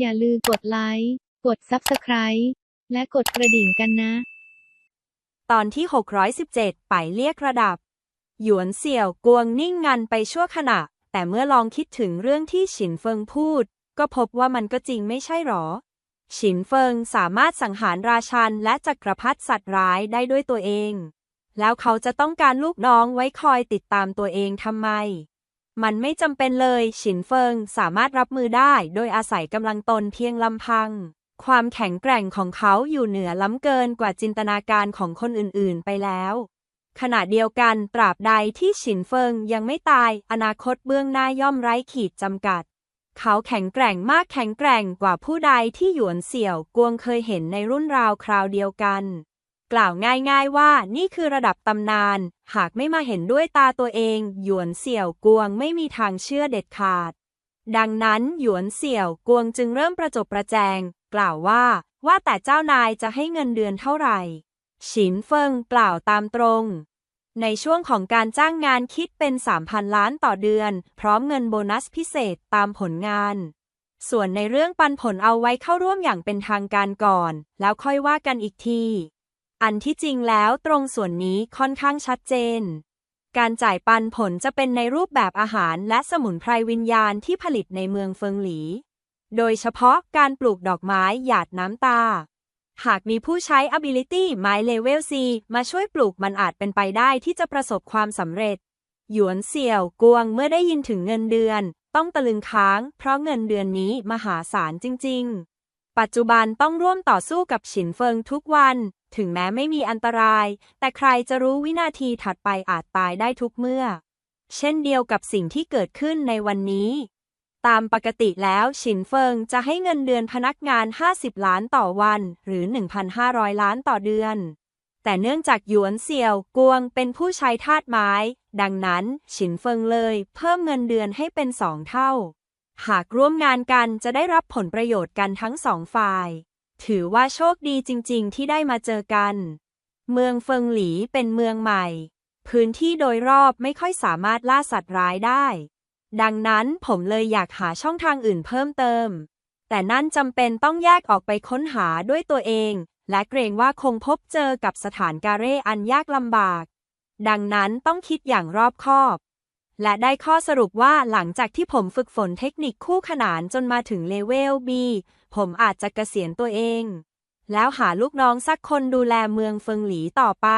อย่าลืมกดไลค์ กด Subscribe และกดกระดิ่งกันนะ ตอนที่ 617 ไปเรียกระดับ หยวนเสี่ยวกวงนิ่งงันไปชั่วขณะ แต่เมื่อลองคิดถึงเรื่องที่ฉินเฟิงพูด ก็พบว่ามันก็จริงไม่ใช่หรอ ฉินเฟิงสามารถสังหารราชันและจักรพรรดิสัตว์ร้ายได้ด้วยตัวเอง แล้วเขาจะต้องการลูกน้องไว้คอยติดตามตัวเองทำไม มันไม่จำเป็นเลย ฉินเฟิงสามารถรับมือได้ โดยอาศัยกำลังตนเพียงลำพัง ความแข็งแกร่งของเขาอยู่เหนือล้ำเกินกว่าจินตนาการของคนอื่นๆ ไปแล้ว ขณะเดียวกันตราบใดที่ฉินเฟิงยังไม่ตาย อนาคตเบื้องหน้าย่อมไร้ขีดจำกัด เขาแข็งแกร่งมากแข็งแกร่งกว่าผู้ใดที่หยวนเสี่ยวกวงเคยเห็นในรุ่นราวคราวเดียวกัน กล่าวง่ายๆว่านี่คือระดับตำนาน หากไม่มาเห็นด้วยตาตัวเอง หยวนเสี่ยวกวงไม่มีทางเชื่อเด็ดขาด ดังนั้นหยวนเสี่ยวกวงจึงเริ่มประจบประแจง กล่าวว่า ว่าแต่เจ้านายจะให้เงินเดือนเท่าไหร่ ฉินเฟิงกล่าวตามตรง ในช่วงของการจ้างงานคิดเป็น 3,000 ล้านต่อเดือน พร้อมเงินโบนัสพิเศษตามผลงานส่วนในเรื่องปันผลเอาไว้เข้าร่วมอย่างเป็นทางการก่อน แล้วค่อยว่ากันอีกที อันที่จริงแล้วตรงส่วนนี้ค่อนข้างชัดเจน การจ่ายปันผลจะเป็นในรูปแบบอาหารและสมุนไพรวิญญาณที่ผลิตในเมืองเฟิงหลี โดยเฉพาะการปลูกดอกไม้หยาดน้ำตา หากมีผู้ใช้ ability ไม้เลเวล C มาช่วยปลูกมันอาจเป็นไปได้ที่จะประสบความสำเร็จ หยวนเสี่ยวกวงเมื่อได้ยินถึงเงินเดือน ต้องตะลึงค้าง เพราะเงินเดือนนี้มหาศาลจริง ๆ ปัจจุบันต้องร่วมต่อสู้กับฉินเฟิงทุกวัน ถึงแม้ไม่มีอันตราย แต่ใครจะรู้วินาทีถัดไปอาจตายได้ทุกเมื่อ เช่นเดียวกับสิ่งที่เกิดขึ้นในวันนี้ ตามปกติแล้วฉินเฟิงจะให้เงินเดือนพนักงาน 50 ล้านต่อวัน หรือ 1,500 ล้านต่อเดือน แต่เนื่องจากหยวนเสี่ยวกวงเป็นผู้ใช้ทาสไม้ ดังนั้นฉินเฟิงเลย เพิ่มเงินเดือนให้เป็นสองเท่า หากร่วมงานกันจะได้รับผลประโยชน์กันทั้งสองฝ่าย ถือว่าโชคดีจริง ๆ ที่ได้มาเจอกัน เมืองเฟิงหลีเป็นเมืองใหม่ พื้นที่โดยรอบไม่ค่อยสามารถล่าสัตว์ร้ายได้ ดังนั้นผมเลยอยากหาช่องทางอื่นเพิ่มเติม แต่นั่นจำเป็นต้องแยกออกไปค้นหาด้วยตัวเอง และเกรงว่าคงพบเจอกับสถานการเร่อันยากลำบาก ดังนั้นต้องคิดอย่างรอบคอบ และได้ข้อสรุปว่าหลังจากที่ผมฝึกฝนเทคนิคคู่ขนานจนมาถึงเลเวล B ผมอาจจะเกษียณตัวเอง แล้วหาลูกน้องสักคนดูแลเมืองเฟิงหลีต่อไป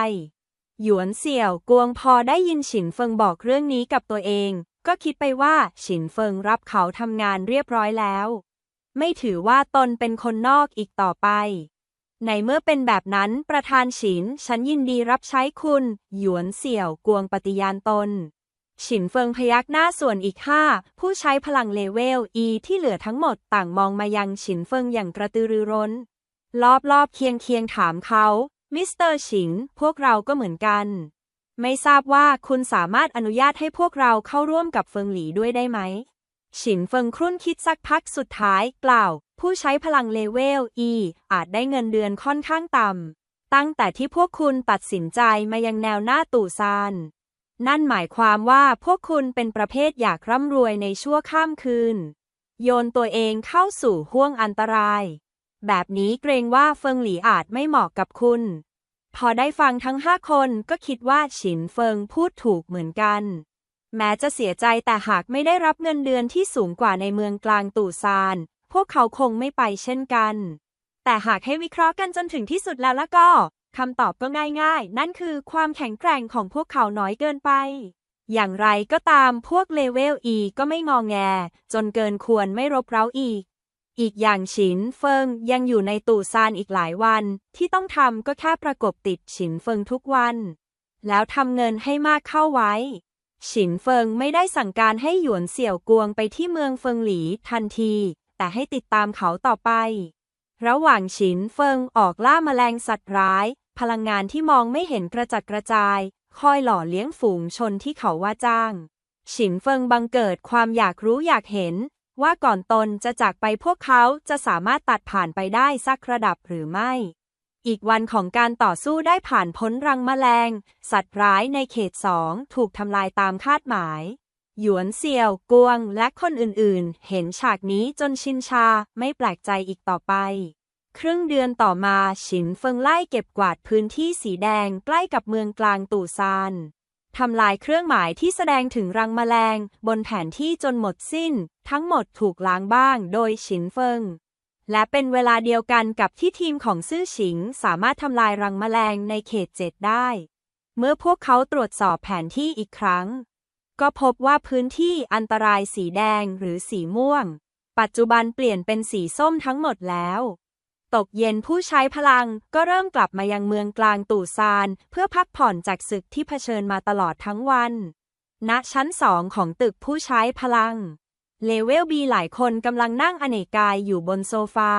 หยวนเสี่ยวกวงพอได้ยินฉินเฟิงบอกเรื่องนี้กับตัวเอง ก็คิดไปว่าฉินเฟิงรับเขาทำงานเรียบร้อยแล้ว ไม่ถือว่าตนเป็นคนนอกอีกต่อไปในเมื่อเป็นแบบนั้นประธานฉิน ฉันยินดีรับใช้คุณ หยวนเสี่ยวกวงปฏิญาณตน ฉินเฟิงพยักหน้าส่วนอีกห้าผู้ใช้พลังเลเวล E ที่เหลือทั้งหมดต่างมองมายังฉินเฟิงอย่างกระตือรือร้น รอบๆเคียงเคียงถามเขา มิสเตอร์ฉินพวกเราก็เหมือนกัน ไม่ทราบว่าคุณสามารถอนุญาตให้พวกเราเข้าร่วมกับเฟิงหลีด้วยได้ไหม ฉินเฟิงครุ่นคิดสักพักสุดท้ายกล่าว ผู้ใช้พลังเลเวล E อาจได้เงินเดือนค่อนข้างต่ำตั้งแต่ที่พวกคุณตัดสินใจมายังแนวหน้าตู่ซาน นั่นหมายความว่าพวกคุณเป็นประเภทอยากร่ำรวยในชั่วข้ามคืน โยนตัวเองเข้าสู่ห้วงอันตราย แบบนี้เกรงว่าเฟิงหลีอาจไม่เหมาะกับคุณ พอได้ฟังทั้งห้าคนก็คิดว่าฉินเฟิงพูดถูกเหมือนกัน แม้จะเสียใจแต่หากไม่ได้รับเงินเดือนที่สูงกว่าในเมืองกลางตู่ซาน พวกเขาคงไม่ไปเช่นกัน แต่หากให้วิเคราะห์กันจนถึงที่สุดแล้วละก็ คำตอบก็ง่ายๆ นั่นคือความแข็งแกร่งของพวกเขาน้อยเกินไป อย่างไรก็ตามพวกเลเวล E ก็ไม่งองแง จนเกินควรไม่รบเร้าอีก อีกอย่างฉินเฟิงยังอยู่ในตู่ซานอีกหลายวัน ที่ต้องทำก็แค่ประกบติดฉินเฟิงทุกวัน แล้วทำเงินให้มากเข้าไว้ ฉินเฟิงไม่ได้สั่งการให้หยวนเสี่ยวกวงไปที่เมืองเฟิงหลีทันที แต่ให้ติดตามเขาต่อไประหว่างฉินเฟิงออกล่าแมลงสัตว์ร้าย พลังงานที่มองไม่เห็นกระจัดกระจาย คอยหล่อเลี้ยงฝูงชนที่เขาว่าจ้าง ฉินเฟิงบังเกิดความอยากรู้อยากเห็น ว่าก่อนตนจะจากไปพวกเขาจะสามารถตัดผ่านไปได้สักระดับหรือไม่ อีกวันของการต่อสู้ได้ผ่านพ้นรังแมลง สัตว์ร้ายในเขตสองถูกทำลายตามคาดหมาย หยวนเสี่ยว กวง และคนอื่นๆ เห็นฉากนี้จนชินชาไม่แปลกใจอีกต่อไป ครึ่งเดือนต่อมาฉินเฟิงไล่เก็บกวาดพื้นที่สีแดงใกล้กับเมืองกลางตู่ซานทำลายเครื่องหมายที่แสดงถึงรังแมลง บนแผนที่จนหมดสิ้น ทั้งหมดถูกล้างบ้างโดยฉินเฟิง และเป็นเวลาเดียวกันกับที่ทีมของซื่อฉิงสามารถทำลายรังแมลงในเขตเจ็ดได้ เมื่อพวกเขาตรวจสอบแผนที่อีกครั้ง ก็พบว่าพื้นที่อันตรายสีแดงหรือสีม่วง ปัจจุบันเปลี่ยนเป็นสีส้มทั้งหมดแล้ว ตกเย็นผู้ใช้พลังก็เริ่มกลับมายังเมืองกลางตู่ซาน เพื่อพักผ่อนจากศึกที่เผชิญมาตลอดทั้งวัน ณชั้นสองของตึกผู้ใช้พลัง เลเวลบีหลายคนกำลังนั่งอเนกกายอยู่บนโซฟา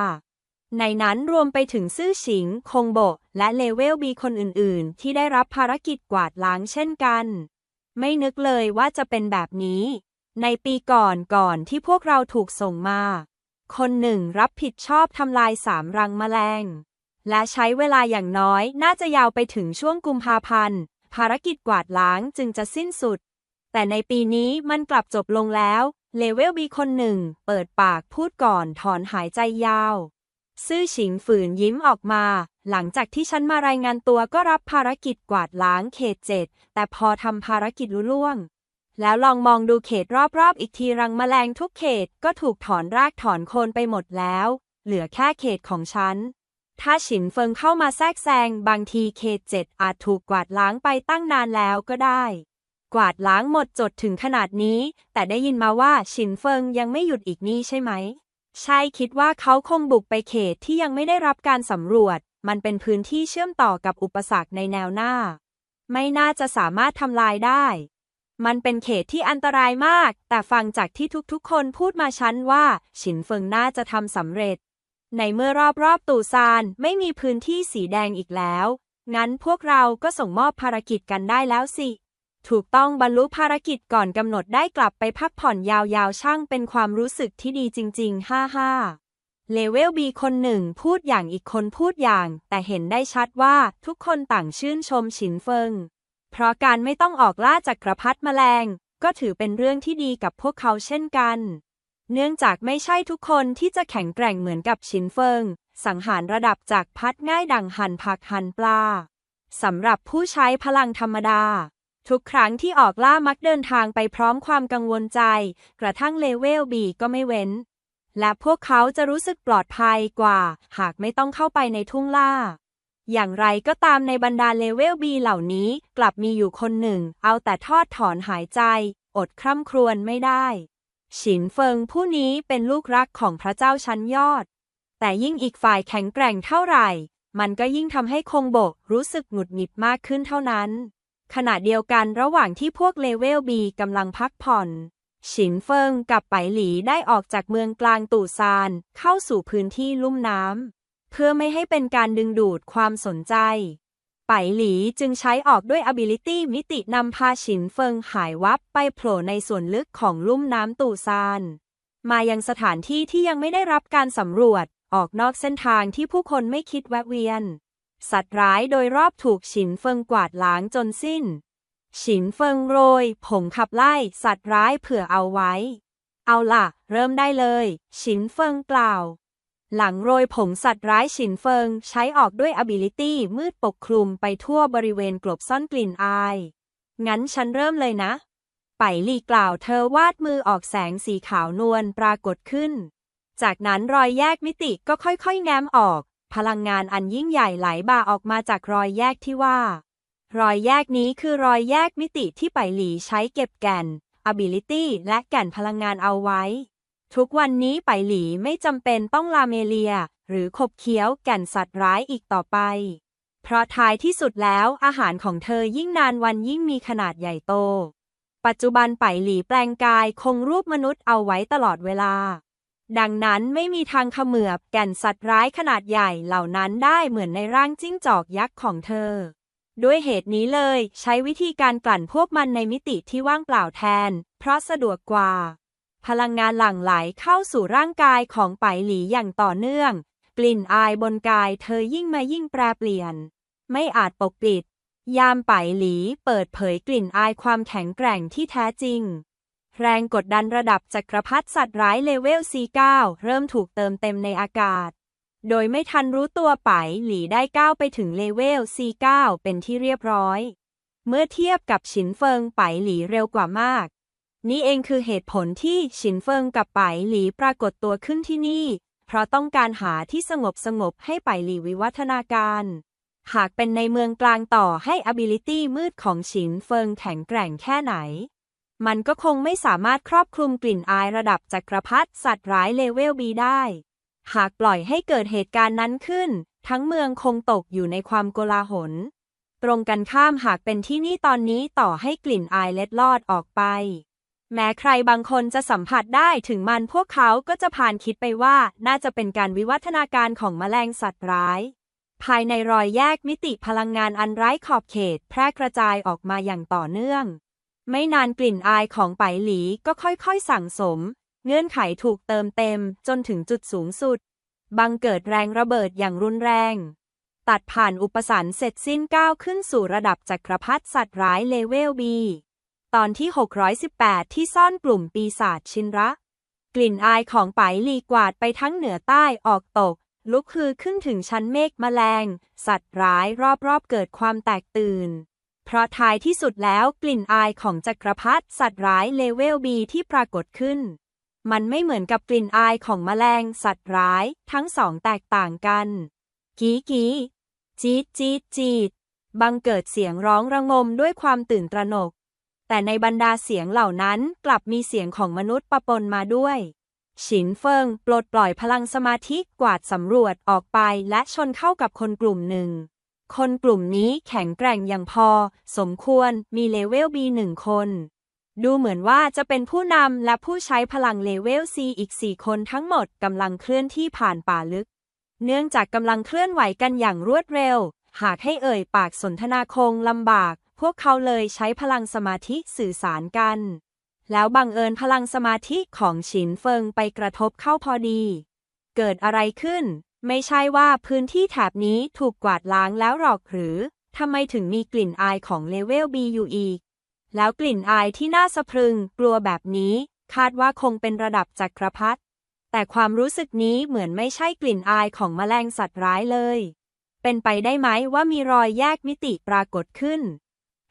ในนั้นรวมไปถึงซื่อฉิง คงโบ และเลเวลบีคนอื่นๆ ที่ได้รับภารกิจกวาดล้างเช่นกัน ไม่นึกเลยว่าจะเป็นแบบนี้ ในปีก่อนก่อนที่พวกเราถูกส่งมา คนหนึ่งรับผิดชอบทำลายสามรังแมลง และใช้เวลาอย่างน้อยน่าจะยาวไปถึงช่วงกุมภาพันธ์ ภารกิจกวาดล้างจึงจะสิ้นสุด แต่ในปีนี้มันกลับจบลงแล้ว เลเวลบีคนหนึ่ง เปิดปากพูดก่อนถอนหายใจยาว ซื่อฉิงฝืนยิ้มออกมา หลังจากที่ฉันมารายงานตัวก็รับภารกิจกวาดล้างเขตเจ็ดแต่พอทำภารกิจลุล่วง แล้วลองมองดูเขตรอบๆ อีกทีรังแมลงทุกเขตก็ถูกถอนรากถอนโคนไปหมดแล้ว เหลือแค่เขตของฉัน ถ้าฉินเฟิงเข้ามาแทรกแซง บางทีเขตเจ็ดอาจถูกกวาดล้างไปตั้งนานแล้วก็ได้ กวาดล้างหมดจดถึงขนาดนี้ แต่ได้ยินมาว่าฉินเฟิงยังไม่หยุดอีกนี่ใช่ไหม ใช่คิดว่าเขาคงบุกไปเขตที่ยังไม่ได้รับการสำรวจ มันเป็นพื้นที่เชื่อมต่อกับอุปสรรคในแนวหน้า ไม่น่าจะสามารถทำลายได้ มันเป็นเขตที่อันตรายมาก แต่ฟังจากที่ทุกๆ คนพูดมาฉันว่า ฉินเฟิงน่าจะทำสำเร็จ ในเมื่อรอบๆ ตู่ซานไม่มีพื้นที่สีแดงอีกแล้ว งั้นพวกเราก็ส่งมอบภารกิจกันได้แล้วสิ ถูกต้องบรรลุภารกิจก่อนกำหนดได้กลับไปพักผ่อนยาวๆ ช่างเป็นความรู้สึกที่ดีจริงๆ ฮ่าฮ่าเลเวลบีคนหนึ่งพูดอย่างอีกคนพูดอย่าง แต่เห็นได้ชัดว่าทุกคนต่างชื่นชมฉินเฟิง เพราะการไม่ต้องออกล่าจากกระพัดแมลง ก็ถือเป็นเรื่องที่ดีกับพวกเขาเช่นกัน เนื่องจากไม่ใช่ทุกคนที่จะแข็งแกร่งเหมือนกับฉินเฟิง สังหารระดับจากพัดง่ายดังหันผักหันปลาสำหรับผู้ใช้พลังธรรมดา ทุกครั้งที่ออกล่ามักเดินทางไปพร้อมความกังวลใจ กระทั่งเลเวลบีก็ไม่เว้น และพวกเขาจะรู้สึกปลอดภัยกว่า หากไม่ต้องเข้าไปในทุ่งล่า อย่างไรก็ตามในบรรดาเลเวลบีเหล่านี้กลับมีอยู่คนหนึ่ง เอาแต่ทอดถอนหายใจ อดคร่ำครวญไม่ได้ ฉินเฟิงผู้นี้เป็นลูกรักของพระเจ้าชั้นยอด แต่ยิ่งอีกฝ่ายแข็งแกร่งเท่าไหร่ มันก็ยิ่งทำให้คงโบกรู้สึกหงุดหงิดมากขึ้นเท่านั้น ขณะเดียวกันระหว่างที่พวกเลเวลบีกำลังพักผ่อนฉินเฟิงกับไปหลีได้ออกจากเมืองกลางตู่ซานเข้าสู่พื้นที่ลุ่มน้ำ เพื่อไม่ให้เป็นการดึงดูดความสนใจ ไปหลีจึงใช้ออกด้วย ability มิตินำพาฉินเฟิงหายวับไปโผล่ในส่วนลึกของลุ่มน้ำตู่ซาน มายังสถานที่ที่ยังไม่ได้รับการสำรวจ ออกนอกเส้นทางที่ผู้คนไม่คิดแวะเวียน สัตว์ร้ายโดยรอบถูกฉินเฟิงกวาดล้างจนสิ้น ฉินเฟิงโรย ผงขับไล่สัตว์ร้ายเผื่อเอาไว้ เอาล่ะ เริ่มได้เลย ฉินเฟิงกล่าว หลังโรยผงสัตว์ร้ายฉินเฟิง ใช้ออกด้วย ability มืดปกคลุมไปทั่วบริเวณกลบซ่อนกลิ่นอาย งั้นฉันเริ่มเลยนะ ไปลีกล่าวเธอวาดมือออกแสงสีขาวนวลปรากฏขึ้น จากนั้นรอยแยกมิติก็ค่อยๆ แง้มออก พลังงานอันยิ่งใหญ่ไหลบ่าออกมาจากรอยแยกที่ว่า รอยแยกนี้คือรอยแยกมิติที่ไปหลีใช้เก็บแก่น ability และแก่นพลังงานเอาไว้ ทุกวันนี้ไปหลีไม่จำเป็นต้องลาเมเลีย หรือขบเคี้ยวแก่นสัตว์ร้ายอีกต่อไป เพราะท้ายที่สุดแล้วอาหารของเธอยิ่งนานวันยิ่งมีขนาดใหญ่โต ปัจจุบันไปหลีแปลงกายคงรูปมนุษย์เอาไว้ตลอดเวลา ดังนั้นไม่มีทางเขมือบแก่นสัตว์ร้ายขนาดใหญ่เหล่านั้นได้เหมือนในร่างจิ้งจอกยักษ์ของเธอด้วยเหตุนี้เลยใช้วิธีการกลั่นพวกมันในมิติที่ว่างเปล่าแทน เพราะสะดวกกว่า พลังงานหลั่งไหลเข้าสู่ร่างกายของไปหลีอย่างต่อเนื่อง กลิ่นอายบนกายเธอยิ่งมายิ่งแปรเปลี่ยน ไม่อาจปกปิด ยามไปหลีเปิดเผยกลิ่นอายความแข็งแกร่งที่แท้จริง แรงกดดันระดับจักรพรรดิสัตว์ร้ายเลเวล C9 เริ่มถูกเติมเต็มในอากาศ โดยไม่ทันรู้ตัวไปหลีได้ก้าวไปถึงเลเวล C9 เป็นที่เรียบร้อย เมื่อเทียบกับฉินเฟิงไปหลีเร็วกว่ามาก นี่เองคือเหตุผลที่ฉินเฟิงกับไปหลีปรากฏตัวขึ้นที่นี่ เพราะต้องการหาที่สงบสงบให้ไปหลีวิวัฒนาการ หากเป็นในเมืองกลางต่อให้ ability มืดของฉินเฟิงแข็งแกร่งแค่ไหน มันก็คงไม่สามารถครอบคลุมกลิ่นอายระดับจักรพรรดิสัตว์ร้ายเลเวล B ได้ หากปล่อยให้เกิดเหตุการณ์นั้นขึ้น ทั้งเมืองคงตกอยู่ในความโกลาหล ตรงกันข้ามหากเป็นที่นี่ตอนนี้ต่อให้กลิ่นอายเล็ดลอดออกไป แม้ใครบางคนจะสัมผัสได้ถึงมันพวกเขาก็จะผ่านคิดไปว่าน่าจะเป็นการวิวัฒนาการของแมลงสัตว์ร้าย ภายในรอยแยกมิติพลังงานอันไร้ขอบเขต แพร่กระจายออกมาอย่างต่อเนื่อง ไม่นานกลิ่นอายของไปหลีก็ค่อยๆสั่งสม เงื่อนไขถูกเติมเต็มจนถึงจุดสูงสุด บังเกิดแรงระเบิดอย่างรุนแรง ตัดผ่านอุปสรรคเสร็จสิ้นก้าวขึ้นสู่ระดับจักรพรรดิสัตว์ร้ายเลเวล B ตอนที่ 618 ที่ซ่อนกลุ่มปีศาจชินระ กลิ่นอายของไปลีกวาดไปทั้งเหนือใต้ออกตก ลุกคือขึ้นถึงชั้นเมฆแมลง สัตว์ร้ายรอบๆเกิดความแตกตื่น เพราะท้ายที่สุดแล้วกลิ่นอายของจักรพรรดิสัตว์ร้ายเลเวล B ที่ปรากฏขึ้น มันไม่เหมือนกับกลิ่นอายของแมลง สัตว์ร้ายทั้งสองแตกต่างกัน กีกีจี๊ดจี๊ดจี๊ดบังเกิดเสียงร้องระงมด้วยความตื่นตระหนก แต่ในบรรดาเสียงเหล่านั้นกลับมีเสียงของมนุษย์ปะปนมาด้วย ฉินเฟิงปลดปล่อยพลังสมาธิกวาดสำรวจออกไปและชนเข้ากับคนกลุ่มหนึ่ง คนกลุ่มนี้แข็งแกร่งอย่างพอ สมควรมีเลเวล B หนึ่งคน ดูเหมือนว่าจะเป็นผู้นำและผู้ใช้พลังเลเวล C อีก 4 คนทั้งหมดกำลังเคลื่อนที่ผ่านป่าลึก เนื่องจากกำลังเคลื่อนไหวกันอย่างรวดเร็ว หากให้เอ่ยปากสนทนาคงลำบาก พวกเขาเลยใช้พลังสมาธิสื่อสารกัน แล้วบังเอิญพลังสมาธิของฉินเฟิงไปกระทบเข้าพอดี เกิดอะไรขึ้น ไม่ใช่ว่าพื้นที่แถบนี้ถูกกวาดล้างแล้วหรอกหรือทำไมถึงมีกลิ่นอายของเลเวล B อยู่อีก แล้วกลิ่นอายที่น่าสะพรึงกลัวแบบนี้ คาดว่าคงเป็นระดับจักรพรรดิแต่ความรู้สึกนี้เหมือนไม่ใช่กลิ่นอายของแมลงสัตว์ร้ายเลย เป็นไปได้ไหมว่ามีรอยแยกมิติปรากฏขึ้น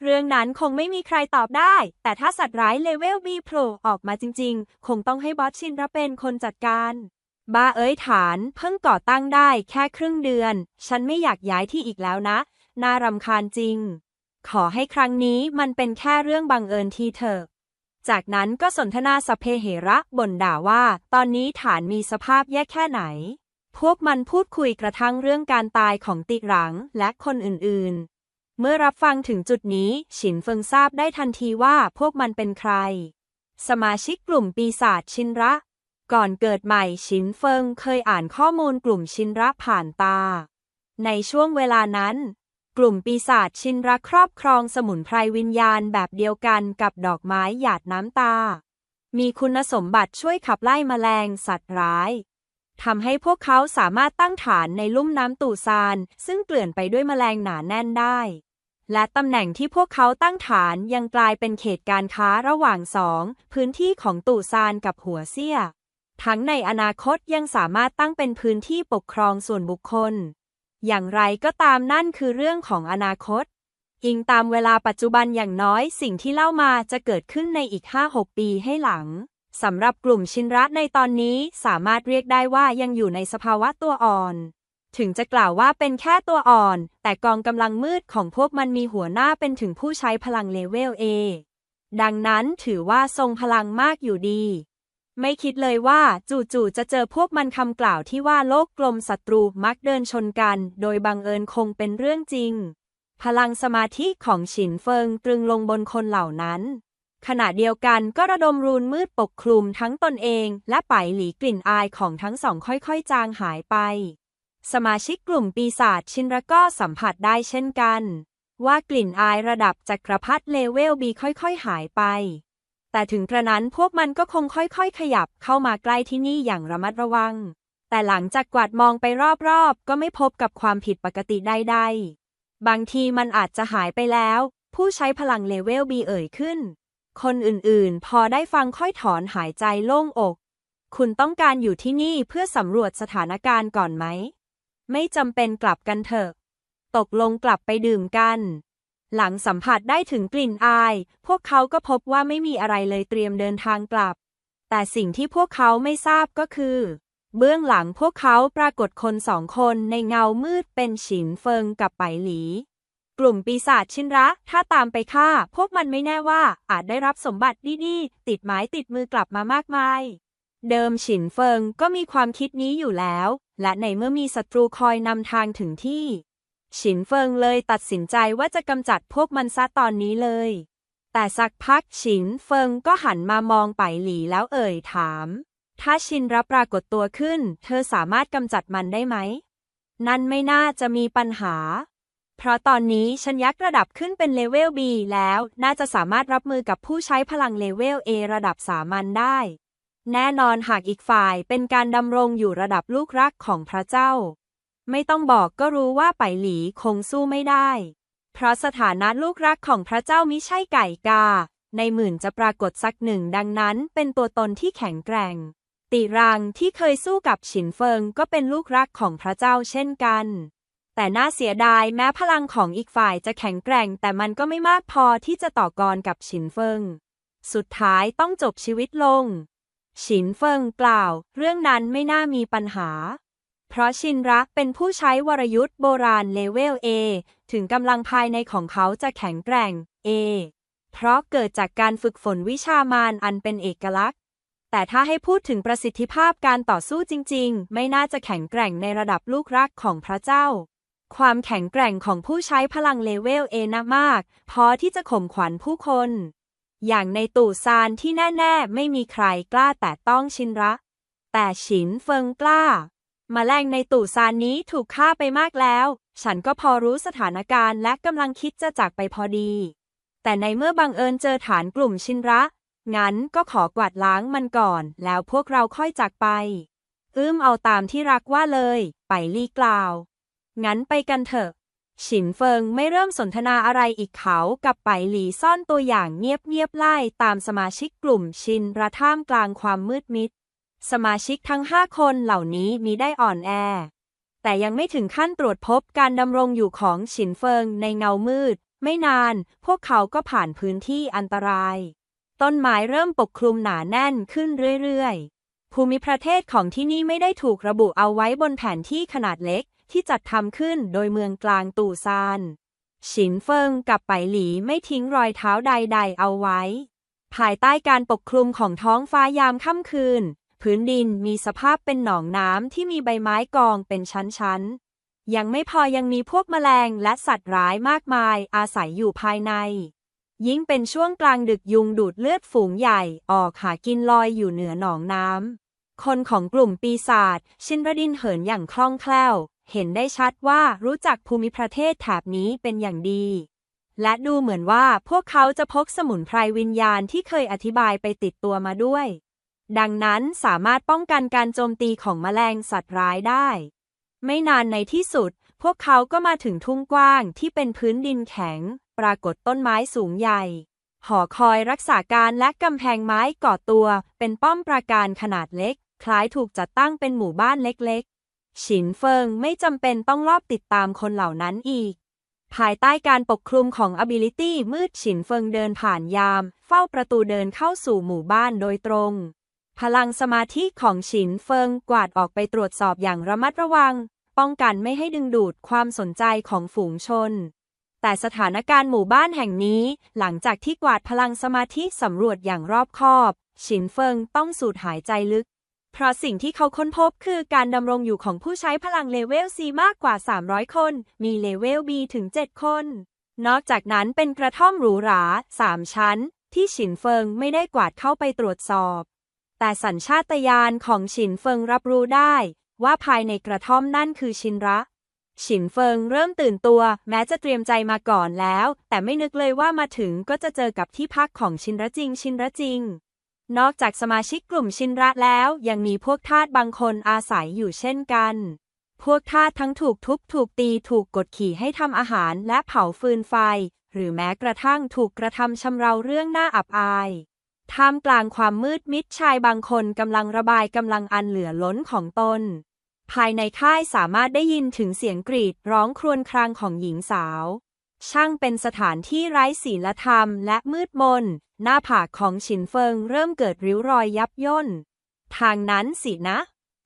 เรื่องนั้นคงไม่มีใครตอบได้ แต่ถ้าสัตว์ร้ายเลเวล B โผล่ออกมาจริงๆ คงต้องให้บอสชินระเป็นคนจัดการ บ้าเอ้ยฐาน เพิ่งก่อตั้งได้แค่ครึ่งเดือน ฉันไม่อยากย้ายที่อีกแล้วนะ น่ารำคาญจริง ขอให้ครั้งนี้มันเป็นแค่เรื่องบังเอิญทีเถอะจากนั้นก็สนทนาสเพเหระบ่นด่าว่า ตอนนี้ฐานมีสภาพแย่แค่ไหน พวกมันพูดคุยกระทั่งเรื่องการตายของติหลังและคนอื่น เมื่อรับฟังถึงจุดนี้ ฉินเฟิงทราบได้ทันทีว่าพวกมันเป็นใคร สมาชิกกลุ่มปีศาจชินระ ก่อนเกิดใหม่ฉินเฟิงเคยอ่านข้อมูลกลุ่มชินระผ่านตา ในช่วงเวลานั้น กลุ่มปีศาจชินระครอบครองสมุนไพรวิญญาณแบบเดียวกันกับดอกไม้หยาดน้ำตา มีคุณสมบัติช่วยขับไล่แมลงสัตว์ร้ายทำให้พวกเขาสามารถตั้งฐานในลุ่มน้ำตู่ซาน ซึ่งเกลื่อนไปด้วยแมลงหนาแน่นได้ และตำแหน่งที่พวกเขาตั้งฐานยังกลายเป็นเขตการค้าระหว่างสอง พื้นที่ของตู่ซานกับหัวเซี่ย ทั้งในอนาคตยังสามารถตั้งเป็นพื้นที่ปกครองส่วนบุคคล อย่างไรก็ตามนั่นคือเรื่องของอนาคต อิงตามเวลาปัจจุบันอย่างน้อยสิ่งที่เล่ามาจะเกิดขึ้นในอีก 5-6 ปีให้หลังสำหรับกลุ่มชินรัตในตอนนี้สามารถเรียกได้ว่ายังอยู่ในสภาวะตัวอ่อน ถึงจะกล่าวว่าเป็นแค่ตัวอ่อน แต่กองกำลังมืดของพวกมันมีหัวหน้าเป็นถึงผู้ใช้พลังเลเวล A ดังนั้นถือว่าทรงพลังมากอยู่ดี ไม่คิดเลยว่าจู่ๆจะเจอพวกมันคำกล่าวที่ว่าโลกกลมศัตรูมักเดินชนกัน โดยบังเอิญคงเป็นเรื่องจริง พลังสมาธิของฉินเฟิงตรึงลงบนคนเหล่านั้น ขณะเดียวกันก็ระดมรูนมืดปกคลุมทั้งตนเอง และไปหลีกลิ่นอายของทั้งสองค่อยๆ จางหายไป สมาชิกกลุ่มปีศาจชินระก็สัมผัสได้เช่นกัน ว่ากลิ่นอายระดับจักรพรรดิเลเวลบีค่อยๆหายไป แต่ถึงกระนั้นพวกมันก็คงค่อยๆ ขยับเข้ามาใกล้ที่นี่อย่างระมัดระวัง แต่หลังจากกวาดมองไปรอบๆ ก็ไม่พบกับความผิดปกติใดๆ บางทีมันอาจจะหายไปแล้ว ผู้ใช้พลังเลเวลบีเอ่ยขึ้น คนอื่นๆ พอได้ฟังค่อยถอนหายใจโล่งอก คุณต้องการอยู่ที่นี่เพื่อสำรวจสถานการณ์ก่อนไหม ไม่จำเป็นกลับกันเถอะ ตกลงกลับไปดื่มกัน หลังสัมผัสได้ถึงกลิ่นอาย พวกเขาก็พบว่าไม่มีอะไรเลยเตรียมเดินทางกลับ แต่สิ่งที่พวกเขาไม่ทราบก็คือ เบื้องหลังพวกเขาปรากฏคนสองคนในเงามืดเป็นฉินเฟิงกับไปหลี กลุ่มปีศาจชินระ ถ้าตามไปฆ่า พวกมันไม่แน่ว่าอาจได้รับสมบัติดีๆติดไม้ติดมือกลับมามากมายเดิมฉินเฟิงก็มีความคิดนี้อยู่แล้ว และในเมื่อมีศัตรูคอยนำทางถึงที่ ฉินเฟิงเลยตัดสินใจว่าจะกำจัดพวกมันซะตอนนี้เลย แต่สักพักฉินเฟิงก็หันมามองไปหลีแล้วเอ่ยถาม ถ้าชินรับปรากฏตัวขึ้น เธอสามารถกำจัดมันได้ไหม นั่นไม่น่าจะมีปัญหา เพราะตอนนี้ฉันยักระดับขึ้นเป็นเลเวล B แล้ว น่าจะสามารถรับมือกับผู้ใช้พลังเลเวล A ระดับสามัญได้ แน่นอนหากอีกฝ่ายเป็นการดำรงอยู่ระดับลูกรักของพระเจ้า ไม่ต้องบอกก็รู้ว่าไปหลีคงสู้ไม่ได้ เพราะสถานะลูกรักของพระเจ้ามิใช่ไก่กา ในหมื่นจะปรากฏสักหนึ่งดังนั้นเป็นตัวตนที่แข็งแกร่ง ติรังที่เคยสู้กับฉินเฟิงก็เป็นลูกรักของพระเจ้าเช่นกัน แต่น่าเสียดายแม้พลังของอีกฝ่ายจะแข็งแกร่ง แต่มันก็ไม่มากพอที่จะต่อกรกับฉินเฟิง สุดท้ายต้องจบชีวิตลง ฉินเฟิงกล่าวเรื่องนั้นไม่น่ามีปัญหา เพราะชินรักเป็นผู้ใช้วรยุทธ์โบราณเลเวล A ถึงกำลังภายในของเขาจะแข็งแกร่ง A เพราะเกิดจากการฝึกฝนวิชามารอันเป็นเอกลักษณ์ แต่ถ้าให้พูดถึงประสิทธิภาพการต่อสู้จริง ๆ ไม่น่าจะแข็งแกร่งในระดับลูกรักของพระเจ้า ความแข็งแกร่งของผู้ใช้พลังเลเวล A นะมาก พอที่จะข่มขวัญผู้คน อย่างในตู่ซานที่แน่ ๆ ไม่มีใครกล้าแต่ต้องชินระ แต่ฉินเฟิงกล้ามาแมลงในตู่ซานนี้ถูกฆ่าไปมากแล้ว ฉันก็พอรู้สถานการณ์และกำลังคิดจะจากไปพอดี แต่ในเมื่อบังเอิญเจอฐานกลุ่มชินระ งั้นก็ขอกวาดล้างมันก่อน แล้วพวกเราค่อยจากไป อื้มเอาตามที่รักว่าเลย ไปลี่กล่าว งั้นไปกันเถอะ ฉินเฟิงไม่เริ่มสนทนาอะไรอีกเขากับไปหลีซ่อนตัวอย่างเงียบๆไล่ตามสมาชิกกลุ่มชินระท่ามกลางความมืดมิด สมาชิกทั้งห้าคนเหล่านี้มีได้อ่อนแอ แต่ยังไม่ถึงขั้นตรวจพบการดำรงอยู่ของฉินเฟิงในเงามืด ไม่นาน พวกเขาก็ผ่านพื้นที่อันตราย ต้นไม้เริ่มปกคลุมหนาแน่นขึ้นเรื่อยๆ ภูมิประเทศของที่นี่ไม่ได้ถูกระบุเอาไว้บนแผนที่ขนาดเล็ก ที่จัดทำขึ้นโดยเมืองกลางตู่ซานฉินเฟิงกับไปหลีไม่ทิ้งรอยเท้าใด ๆ เอาไว้ ภายใต้การปกคลุมของท้องฟ้ายามค่ำคืน พื้นดินมีสภาพเป็นหนองน้ำที่มีใบไม้กองเป็นชั้น ๆ ยังไม่พอยังมีพวกแมลงและสัตว์ร้ายมากมายอาศัยอยู่ภายใน ยิ่งเป็นช่วงกลางดึกยุงดูดเลือดฝูงใหญ่ออกหากินลอยอยู่เหนือหนองน้ำคนของกลุ่มปีศาจชินรดินเหินอย่างคล่องแคล่ว เห็นได้ชัดว่ารู้จักภูมิประเทศแถบนี้เป็นอย่างดี และดูเหมือนว่าพวกเขาจะพกสมุนไพรวิญญาณที่เคยอธิบายไปติดตัวมาด้วย ดังนั้นสามารถป้องกันการโจมตีของแมลงสัตว์ร้ายได้ ไม่นานในที่สุด พวกเขาก็มาถึงทุ่งกว้างที่เป็นพื้นดินแข็ง ปรากฏต้นไม้สูงใหญ่ หอคอยรักษาการและกำแพงไม้ก่อตัว เป็นป้อมปราการขนาดเล็ก คล้ายถูกจัดตั้งเป็นหมู่บ้านเล็ก ฉินเฟิงไม่จำเป็นต้องลอบติดตามคนเหล่านั้นอีก ภายใต้การปกคลุมของ ability มืดฉินเฟิงเดินผ่านยาม เฝ้าประตูเดินเข้าสู่หมู่บ้านโดยตรง พลังสมาธิของฉินเฟิงกวาดออกไปตรวจสอบอย่างระมัดระวัง ป้องกันไม่ให้ดึงดูดความสนใจของฝูงชน แต่สถานการณ์หมู่บ้านแห่งนี้ หลังจากที่กวาดพลังสมาธิสำรวจอย่างรอบคอบ ฉินเฟิงต้องสูดหายใจลึก เพราะสิ่งที่เขาค้นพบคือการดำรงอยู่ของผู้ใช้พลังเลเวล C มากกว่า 300 คน มีเลเวล B ถึง 7 คน นอกจากนั้นเป็นกระท่อมหรูหรา 3 ชั้น ที่ฉินเฟิงไม่ได้กวาดเข้าไปตรวจสอบ แต่สัญชาตญาณของฉินเฟิงรับรู้ได้ ว่าภายในกระท่อมนั่นคือชินระฉินเฟิงเริ่มตื่นตัว แม้จะเตรียมใจมาก่อนแล้ว แต่ไม่นึกเลยว่ามาถึงก็จะเจอกับที่พักของชินระจริง ชินระจริง นอกจากสมาชิกกลุ่มชินระแล้ว ยังมีพวกทาสบางคนอาศัยอยู่เช่นกัน พวกทาสทั้งถูกทุบถูกตีถูกกดขี่ให้ทำอาหารและเผาฟืนไฟ หรือแม้กระทั่งถูกกระทำชำเราเรื่องน่าอับอายท่ามกลางความมืดมิดชายบางคนกำลังระบายกำลังอันเหลือล้นของตน ภายในค่ายสามารถได้ยินถึงเสียงกรีดร้องครวญครางของหญิงสาว ช่างเป็นสถานที่ไร้ศีลธรรมและมืดมน หน้าผากของฉินเฟิงเริ่มเกิดริ้วรอยยับย่น ทางนั้นสินะ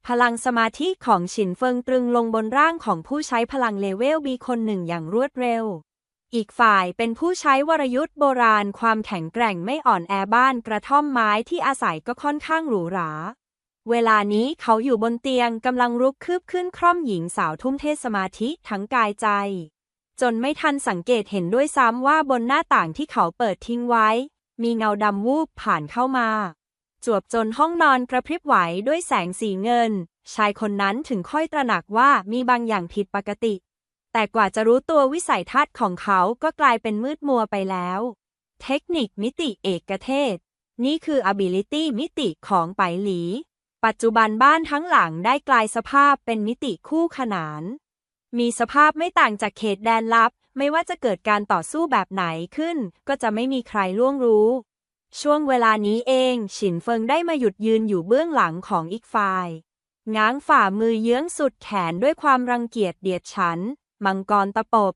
พลังสมาธิของฉินเฟิงตรึงลงบนร่างของผู้ใช้พลังเลเวลบีคนหนึ่งอย่างรวดเร็ว อีกฝ่ายเป็นผู้ใช้วรยุทธ์โบราณความแข็งแกร่งไม่อ่อนแอบ้านกระท่อมไม้ที่อาศัยก็ค่อนข้างหรูหราเวลานี้เขาอยู่บนเตียงกำลังรุกคืบขึ้นคร่อมหญิงสาวทุ่มเทสมาธิทั้งกายใจ จนไม่ทันสังเกตเห็นด้วยซ้ำว่าบนหน้าต่างที่เขาเปิดทิ้งไว้ มีเงาดำวูบผ่านเข้ามา จวบจนห้องนอนกระพริบไหวด้วยแสงสีเงิน ชายคนนั้นถึงค่อยตระหนักว่ามีบางอย่างผิดปกติ แต่กว่าจะรู้ตัววิสัยทัศน์ของเขาก็กลายเป็นมืดมัวไปแล้ว เทคนิคมิติเอกเทศ นี่คือ ability มิติของไปหลี ปัจจุบันบ้านทั้งหลังได้กลายสภาพเป็นมิติคู่ขนาน มีสภาพไม่ต่างจากเขตแดนลับ ไม่ว่าจะเกิดการต่อสู้แบบไหนขึ้น ก็จะไม่มีใครล่วงรู้ ช่วงเวลานี้เอง ฉินเฟิงได้มาหยุดยืนอยู่เบื้องหลังของอีกฝ่าย ง้างฝ่ามือเยื้องสุดแขนด้วยความรังเกียจเดียดฉัน มังกรตะปบ